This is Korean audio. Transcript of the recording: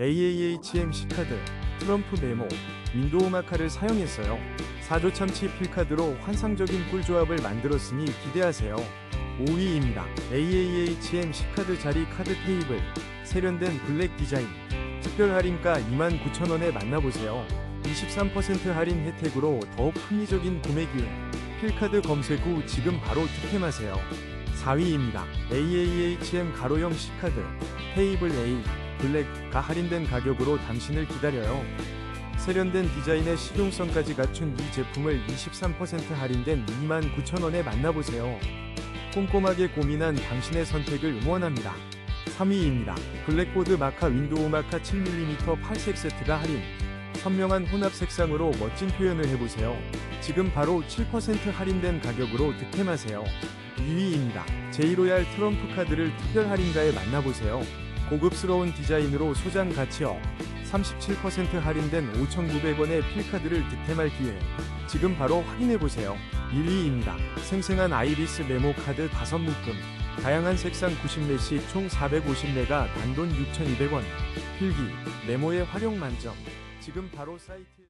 AAHM C카드, 트럼프 메모, 윈도우 마카를 사용했어요. 4조 참치 필카드로 환상적인 꿀조합을 만들었으니 기대하세요. 5위입니다. AAHM C카드 자리 카드 테이블, 세련된 블랙 디자인, 특별 할인가 29,000원에 만나보세요. 23% 할인 혜택으로 더욱 합리적인 구매 기회. 필카드 검색 후 지금 바로 득템하세요. 4위입니다. AAHM 가로형 C카드, 테이블 A, 블랙가 할인된 가격으로 당신을 기다려요. 세련된 디자인의 실용성까지 갖춘 이 제품을 23% 할인된 29,000원에 만나보세요. 꼼꼼하게 고민한 당신의 선택을 응원합니다. 3위입니다. 블랙보드 마카 윈도우 마카 7mm 8색 세트가 할인. 선명한 혼합 색상으로 멋진 표현을 해보세요. 지금 바로 7% 할인된 가격으로 득템하세요. 2위입니다. 제이로얄 트럼프 카드를 특별 할인가에 만나보세요. 고급스러운 디자인으로 소장 가치업. 37% 할인된 5,900원의 필카드를 득템할 기회. 지금 바로 확인해보세요. 1위입니다. 생생한 아이리스 메모 카드 5묶음. 다양한 색상 90매시 총 450매가 단돈 6,200원. 필기, 메모의 활용 만점. 지금 바로 사이트